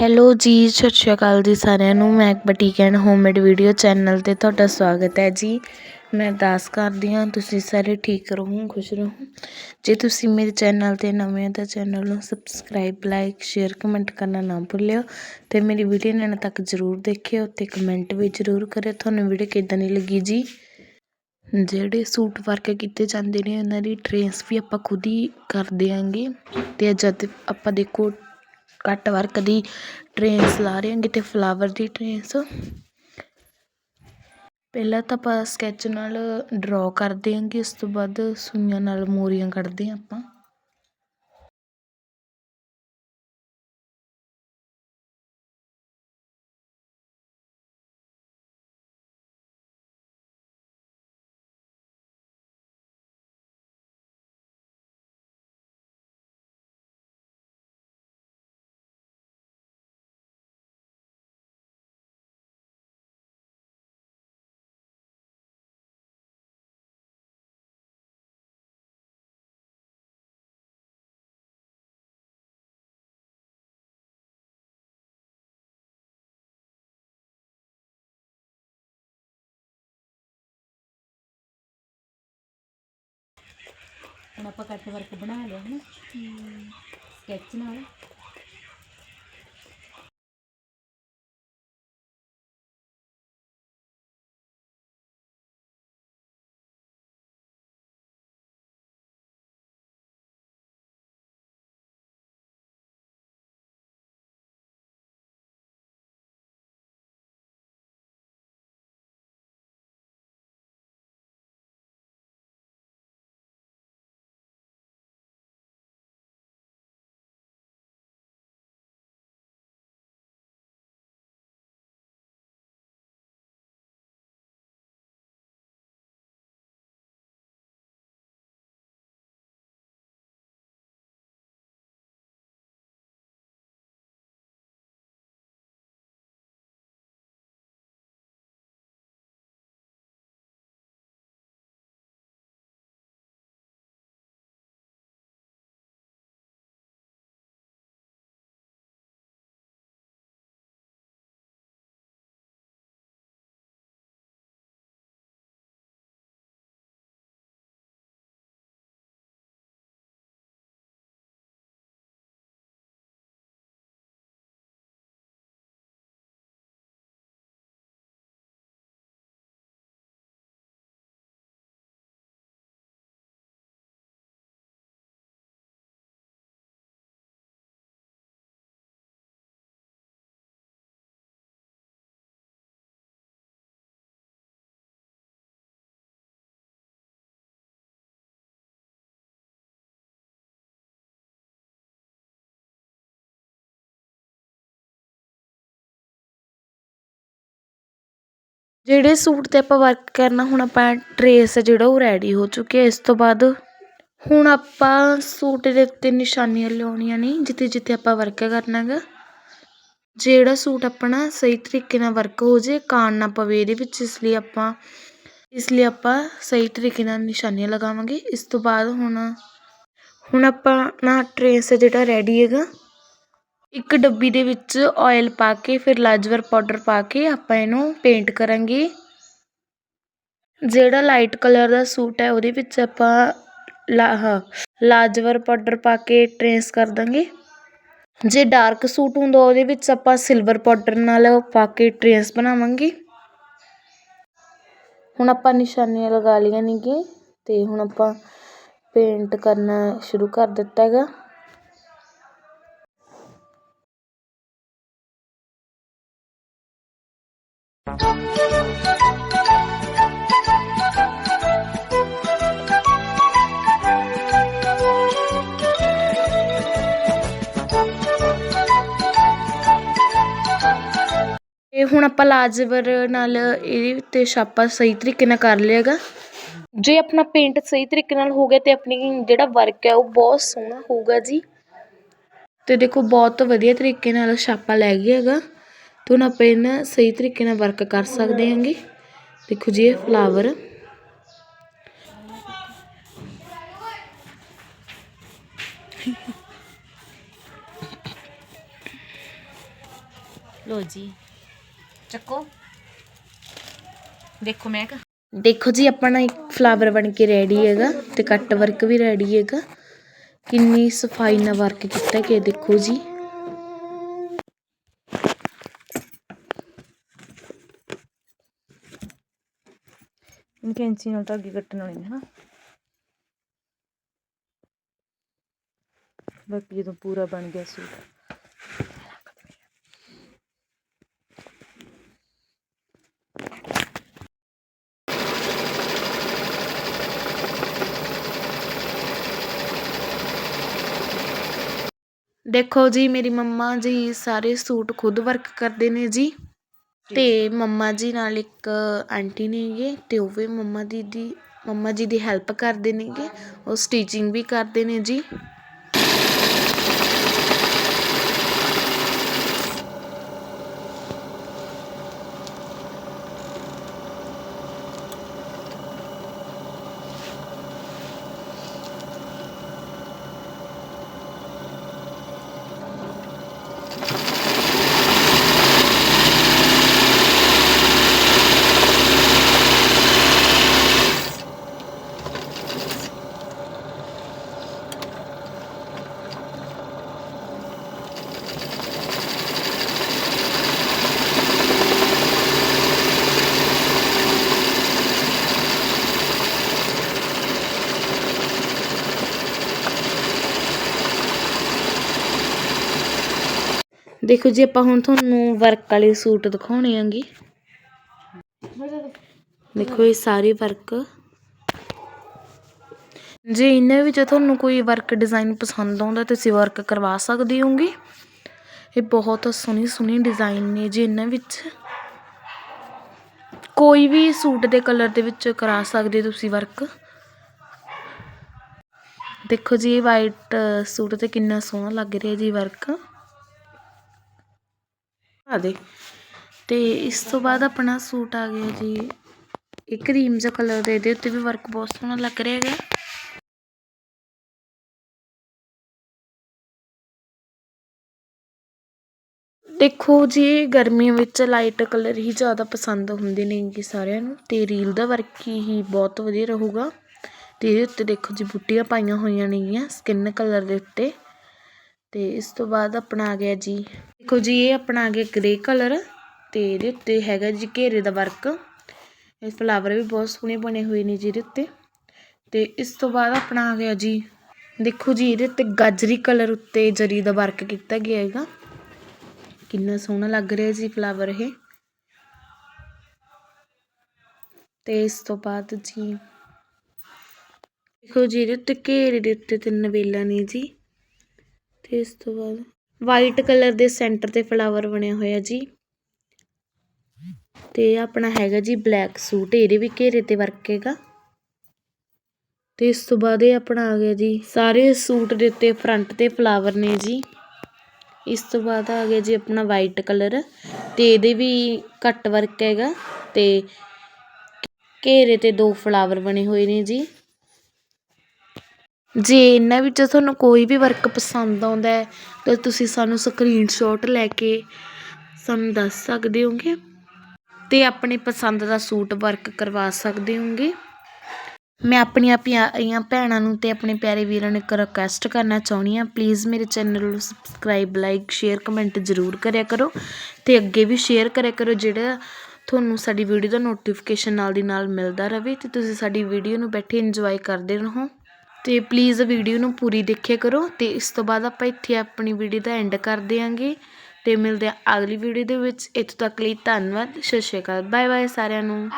Hello ਜੀ, ਸਤਿ ਸ਼੍ਰੀ ਅਕਾਲ ਜੀ ਸਾਰਿਆਂ ਨੂੰ। ਮੈਂ boutique and homemade video channel ਤੇ ਤੁਹਾਡਾ ਸਵਾਗਤ ਹੈ ਜੀ। ਮੈਂ ਅਰਦਾਸ ਕਰਦੀ ਹਾਂ, ਤੁਸੀਂ ਸਾਰੇ ਠੀਕ ਰਹੋ, ਖੁਸ਼ ਰਹੋ। ਜੇ ਤੁਸੀਂ ਮੇਰੇ ਚੈਨਲ ਤੇ ਨਵੇਂ ਹੋ ਤਾਂ ਚੈਨਲ ਨੂੰ ਸਬਸਕ੍ਰਾਈਬ, ਲਾਈਕ, ਸ਼ੇਅਰ, ਕਮੈਂਟ ਕਰਨਾ ਨਾ ਭੁੱਲਿਓ। ਤੇ ਮੇਰੀ ਵੀਡੀਓ ਇਹਨਾਂ ਤੱਕ ਜ਼ਰੂਰ ਦੇਖਿਓ ਤੇ ਕਮੈਂਟ ਵੀ ਜ਼ਰੂਰ ਕਰਿਓ। ਤੁਹਾਨੂੰ ਵੀਡੀਓ ਕਿਦਾਂ ਦੀ ਲੱਗੀ ਜੀ? ਜਿਹੜੇ ਸੂਟ ਵਰਕ ਕੀਤੇ ਜਾਂਦੇ ਨੇ, ਉਹਨਾਂ ਦੀ ਟਰੇਸ ਵੀ ਆਪਾਂ ਖੁਦ ਹੀ ਕਰ ਦਿਆਂਗੇ। ਤੇ ਜਦ ਆਪਾਂ ਦੇਖੋ ਘੱਟ ਵਰਕ ਦੀ ਟਰੇਸ ਲਾ ਰਹੇ ਹਾਂ ਤੇ ਫਲਾਵਰ ਦੀ ਟਰੇਸ ਪਹਿਲਾਂ ਤਾਂ ਆਪਾਂ ਸਕੈਚ ਨਾਲ ਡਰਾ ਕਰਦੇ ਦਿਆਂਗੇ ਉਸ ਤੋਂ ਬਾਅਦ ਸੂਈਆਂ ਨਾਲ ਮੋਰੀਆਂ ਕੱਢਦੇ ਹਾਂ ਆਪਾਂ। ਹੁਣ ਆਪਾਂ ਕੱਟ ਵਰਕ ਬਣਾ ਲਿਆ ਹੈ। ਸਕੈਚ ਨਾਲ। ਜਿਹੜੇ ਸੂਟ ਤੇ ਆਪਾਂ ਵਰਕ ਕਰਨਾ, ਹੁਣ ਆਪਾਂ ਟਰੇਸ ਜਿਹੜਾ ਉਹ ਰੈਡੀ ਹੋ ਚੁੱਕਿਆ ਇਸ ਤੋਂ ਬਾਅਦ ਹੁਣ ਆਪਾਂ ਸੂਟ ਦੇ ਉੱਤੇ ਨਿਸ਼ਾਨੀਆਂ ਲਾਉਣੀਆਂ ਨੇ, ਜਿੱਥੇ ਜਿੱਥੇ ਆਪਾਂ ਵਰਕ ਕਰਨਾ ਗਾ। ਜਿਹੜਾ ਸੂਟ ਆਪਣਾ ਸਹੀ ਤਰੀਕੇ ਨਾਲ ਵਰਕ ਹੋ ਜੇ ਕਾਣ ਨਾ ਪਵੇ ਇਹਦੇ ਵਿੱਚ, ਇਸ ਲਈ ਆਪਾਂ, ਇਸ ਲਈ ਆਪਾਂ ਸਹੀ ਤਰੀਕੇ ਨਾਲ ਨਿਸ਼ਾਨੀਆਂ ਲਗਾਵਾਂਗੇ। ਇਸ ਤੋਂ ਬਾਅਦ ਹੁਣ ਹੁਣ ਆਪਾਂ ਨਾ ਟਰੇਸ ਜਿਹੜਾ ਰੈਡੀ ਹੈਗਾ ਇੱਕ ਡੱਬੀ ਦੇ ਵਿੱਚ ਆਇਲ ਪਾ ਕੇ, ਫਿਰ ਲਾਜਵਰ ਪਾਊਡਰ ਪਾ ਕੇ ਆਪਾਂ ਇਹਨੂੰ ਪੇਂਟ ਕਰਾਂਗੇ। ਜਿਹੜਾ ਲਾਈਟ ਕਲਰ ਦਾ ਸੂਟ ਹੈ, ਉਹਦੇ ਵਿੱਚ ਆਪਾਂ ਲਾ ਲਾਜਵਰ ਪਾਊਡਰ ਪਾ ਕੇ ਟਰੇਸ ਕਰ ਦਾਂਗੇ। ਜੇ ਡਾਰਕ ਸੂਟ ਹੁੰਦਾ, ਉਹਦੇ ਵਿੱਚ ਆਪਾਂ ਸਿਲਵਰ ਪਾਊਡਰ ਨਾਲ ਪਾ ਕੇ ਟਰੇਸ ਬਣਾਵਾਂਗੇ। ਹੁਣ ਆਪਾਂ ਨਿਸ਼ਾਨੀਆਂ ਲਗਾ ਲਈਆਂ ਨੇਗੀਆਂ ਤੇ ਹੁਣ ਆਪਾਂ ਪੇਂਟ ਕਰਨਾ ਸ਼ੁਰੂ ਕਰ ਦਿੱਤਾ ਹੈਗਾ। ਇਹ ਹੁਣ ਆਪਾਂ ਲਾਜਵਰ ਨਾਲ ਇਹਦੇ ਉੱਤੇ ਛਾਪਾ ਸਹੀ ਤਰੀਕੇ ਨਾਲ ਕਰ ਲਿਆ ਗਾ ਜੇ ਆਪਣਾ ਪੇਂਟ ਸਹੀ ਤਰੀਕੇ ਨਾਲ ਹੋ ਗਿਆ ਤੇ ਆਪਣੀ ਜਿਹੜਾ ਵਰਕ ਹੈ ਉਹ ਬਹੁਤ ਸੋਹਣਾ ਹੋਊਗਾ ਜੀ। ਤੇ ਦੇਖੋ ਬਹੁਤ ਵਧੀਆ ਤਰੀਕੇ ਨਾਲ ਛਾਪਾ ਲੈ ਗਿਆ ਹੈਗਾ। ਤੇ ਹੁਣ ਆਪਾਂ ਇਹਨਾਂ ਸਹੀ ਤਰੀਕੇ ਨਾਲ ਵਰਕ ਕਰ ਸਕਦੇ ਹਾਂਗੇ। ਦੇਖੋ ਜੀ ਇਹ ਫਲਾਵਰ ਲੋ ਜੀ। ਚੱਕੋ। ਦੇਖੋ ਮੈਂ ਕਿ ਦੇਖੋ ਜੀ ਆਪਣਾ ਇੱਕ ਫਲਾਵਰ ਬਣ ਕੇ ਰੈਡੀ ਹੈਗਾ ਤੇ ਕੱਟ ਵਰਕ ਵੀ ਰੈਡੀ ਹੈਗਾ। ਕਿੰਨੀ ਸਫ਼ਾਈ ਨਾਲ ਵਰਕ ਕੀਤਾ ਕਿ ਦੇਖੋ ਜੀ। ਇਹਨੂੰ ਕੈਂਚੀ ਨਾਲ ਧਾਗੇ ਕੱਟਣ ਵਾਲੇ ਨੇ ਹਨਾ? ਬਾਕੀ ਜਦੋਂ ਪੂਰਾ ਬਣ ਗਿਆ ਸੂਟ। ਦੇਖੋ ਜੀ ਮੇਰੀ ਮੰਮਾ ਜੀ ਸਾਰੇ ਸੂਟ ਖੁਦ ਵਰਕ ਕਰਦੇ ਨੇ ਜੀ ਤੇ ਮੰਮਾ ਜੀ ਨਾਲ ਇੱਕ ਆਂਟੀ ਨੇਗੇ ਤੇ ਉਹ ਵੀ ਮੰਮਾ ਦੀ ਦੀ ਮੰਮਾ ਜੀ ਦੀ ਹੈਲਪ ਕਰਦੇ ਨੇਗੇ ਉਹ ਸਟਿਚਿੰਗ ਵੀ ਕਰਦੇ ਨੇ ਜੀ। ਦੇਖੋ ਜੀ, ਆਪਾਂ ਹੁਣ ਤੁਹਾਨੂੰ ਵਰਕ ਵਾਲੇ ਸੂਟ ਦਿਖਾਉਣੇ ਆਂਗੇ ਦੇਖੋ ਇਹ ਸਾਰੇ ਵਰਕ ਜੇ ਇਹਨਾਂ ਵਿੱਚ ਤੁਹਾਨੂੰ ਕੋਈ ਵਰਕ ਡਿਜ਼ਾਈਨ ਪਸੰਦ ਆਉਂਦਾ, ਤੁਸੀਂ ਵਰਕ ਕਰਵਾ ਸਕਦੇ ਹੋਗੇ। ਇਹ ਬਹੁਤ ਸੋਹਣੀ ਸੋਹਣੀ ਡਿਜ਼ਾਈਨ ਨੇ ਜੀ ਇਹਨਾਂ ਵਿੱਚ। ਕੋਈ ਵੀ ਸੂਟ ਦੇ ਕਲਰ ਦੇ ਵਿੱਚ ਕਰਾ ਸਕਦੇ ਤੁਸੀਂ ਵਰਕ ਦੇਖੋ ਜੀ, ਇਹ ਵਾਈਟ ਸੂਟ ਤੇ ਕਿੰਨਾ ਸੋਹਣਾ ਲੱਗ ਰਿਹਾ ਜੀ ਵਰਕ ਦੇ। ਤੇ ਇਸ ਤੋਂ ਬਾਅਦ ਆਪਣਾ ਸੂਟ ਆ ਗਿਆ ਜੀ। ਇਹ ਕਰੀਮ ਜਿਹਾ ਕਲਰ ਦੇ ਇਹਦੇ ਉੱਤੇ ਵੀ ਵਰਕ ਬਹੁਤ ਸੋਹਣਾ ਲੱਗ ਰਿਹਾ ਹੈਗਾ। ਦੇਖੋ ਜੀ ਗਰਮੀਆਂ ਵਿੱਚ ਲਾਈਟ ਕਲਰ ਹੀ ਜ਼ਿਆਦਾ ਪਸੰਦ ਹੁੰਦੇ ਨੇ ਕਿ ਸਾਰਿਆਂ ਨੂੰ, ਤੇ ਰੀਲ ਦਾ ਵਰਕ ਹੀ ਬਹੁਤ ਵਧੀਆ ਰਹੂਗਾ। ਤੇ ਇਹਦੇ ਉੱਤੇ ਦੇਖੋ ਜੀ, ਬੁੱਟੀਆਂ ਪਾਈਆਂ ਹੋਈਆਂ ਨੇਗੀਆਂ ਸਕਿਨ ਕਲਰ ਦੇ ਉੱਤੇ। ਤੇ ਇਸ ਤੋਂ ਬਾਅਦ ਆਪਣਾ ਆ ਗਿਆ ਜੀ। ਦੇਖੋ ਜੀ, ਇਹ ਆਪਣਾ ਆ ਗਿਆ ਗ੍ਰੇ ਕਲਰ ਤੇ ਇਹਦੇ ਉੱਤੇ ਹੈਗਾ ਜੀ ਘੇਰੇ ਦਾ ਵਰਕ ਇਹ ਫਲਾਵਰ ਵੀ ਬਹੁਤ ਸੋਹਣੇ ਬਣੇ ਹੋਏ ਨੇ ਜੀ ਇਹਦੇ ਉੱਤੇ। ਤੇ ਇਸ ਤੋਂ ਬਾਅਦ ਆਪਣਾ ਆ ਗਿਆ ਜੀ, ਦੇਖੋ ਜੀ, ਇਹਦੇ ਉੱਤੇ ਗਾਜਰੀ ਕਲਰ ਉੱਤੇ ਜਰੀ ਦਾ ਵਰਕ ਕੀਤਾ ਗਿਆ ਹੈਗਾ। ਕਿੰਨਾ ਸੋਹਣਾ ਲੱਗ ਰਿਹਾ ਜੀ ਫਲਾਵਰ ਇਹ। ਤੇ ਇਸ ਤੋਂ ਬਾਅਦ ਜੀ, ਦੇਖੋ ਜੀ, ਇਹਦੇ ਉੱਤੇ ਘੇਰੇ ਦੇ ਉੱਤੇ ਤਿੰਨ ਵੇਲਾਂ ਨੇ ਜੀ। ਤੇ ਇਸ ਤੋਂ ਬਾਅਦ ਵਾਈਟ ਕਲਰ ਦੇ ਸੈਂਟਰ ਤੇ ਫਲਾਵਰ ਬਣਿਆ ਹੋਇਆ ਜੀ। ਤੇ ਆਪਣਾ ਹੈਗਾ ਜੀ ਬਲੈਕ ਸੂਟ ਇਹਦੇ ਵੀ ਘੇਰੇ ਤੇ ਵਰਕ ਹੈਗਾ। ਤੇ ਇਸ ਤੋਂ ਬਾਅਦ ਇਹ ਆਪਣਾ ਆ ਗਿਆ ਜੀ, ਸਾਰੇ ਸੂਟ ਦੇ ਉੱਤੇ ਫਰੰਟ ਤੇ ਫਲਾਵਰ ਨੇ ਜੀ। ਇਸ ਤੋਂ ਬਾਅਦ ਆ ਗਿਆ ਜੀ ਆਪਣਾ ਵਾਈਟ ਕਲਰ ਤੇ ਇਹਦੇ ਵੀ ਕੱਟ ਵਰਕ ਹੈਗਾ ਤੇ ਘੇਰੇ ਤੇ ਦੋ ਫਲਾਵਰ ਬਣੇ ਹੋਏ ਨੇ ਜੀ। ਜੇ ਇਹਨਾਂ ਵਿੱਚੋਂ ਤੁਹਾਨੂੰ ਕੋਈ ਵੀ ਵਰਕ ਪਸੰਦ ਆਉਂਦਾ ਤਾਂ ਤੁਸੀਂ ਸਾਨੂੰ ਸਕਰੀਨਸ਼ੋਟ ਲੈ ਕੇ ਸਾਨੂੰ ਦੱਸ ਸਕਦੇ ਹੋਗੇ ਅਤੇ ਆਪਣੀ ਪਸੰਦ ਦਾ ਸੂਟ ਵਰਕ ਕਰਵਾ ਸਕਦੇ ਹੋਗੇ। ਮੈਂ ਆਪਣੀਆਂ ਪਿਆਰੀਆਂ ਭੈਣਾਂ ਨੂੰ ਅਤੇ ਆਪਣੇ ਪਿਆਰੇ ਵੀਰਾਂ ਨੂੰ ਇੱਕ ਰਿਕੁਐਸਟ ਕਰਨਾ ਚਾਹੁੰਦੀ ਹਾਂ। ਪਲੀਜ਼ ਮੇਰੇ ਚੈਨਲ ਨੂੰ ਸਬਸਕ੍ਰਾਈਬ ਲਾਈਕ ਸ਼ੇਅਰ ਕਮੈਂਟ ਜ਼ਰੂਰ ਕਰਿਆ ਕਰੋ ਅਤੇ ਅੱਗੇ ਵੀ ਸ਼ੇਅਰ ਕਰਿਆ ਕਰੋ ਜਿਹੜਾ ਤੁਹਾਨੂੰ ਸਾਡੀ ਵੀਡੀਓ ਦਾ ਨੋਟੀਫਿਕੇਸ਼ਨ ਨਾਲ ਦੀ ਨਾਲ ਮਿਲਦਾ ਰਹੇ ਅਤੇ ਤੁਸੀਂ ਸਾਡੀ ਵੀਡੀਓ ਨੂੰ ਬੈਠੇ ਇੰਜੋਏ ਕਰਦੇ ਰਹੋ। ਅਤੇ ਪਲੀਜ਼ ਵੀਡੀਓ ਨੂੰ ਪੂਰੀ ਦੇਖਿਆ ਕਰੋ ਅਤੇ ਇਸ ਤੋਂ ਬਾਅਦ ਆਪਾਂ ਇੱਥੇ ਆਪਣੀ ਵੀਡੀਓ ਦਾ ਐਂਡ ਕਰ ਦਿਆਂਗੇ। ਅਤੇ ਮਿਲਦੇ ਹਾਂ ਅਗਲੀ ਵੀਡੀਓ ਦੇ ਵਿੱਚ। ਇੱਥੋਂ ਤੱਕ ਲਈ ਧੰਨਵਾਦ। ਸਤਿ ਸ਼੍ਰੀ ਅਕਾਲ। ਬਾਏ ਬਾਏ ਸਾਰਿਆਂ ਨੂੰ।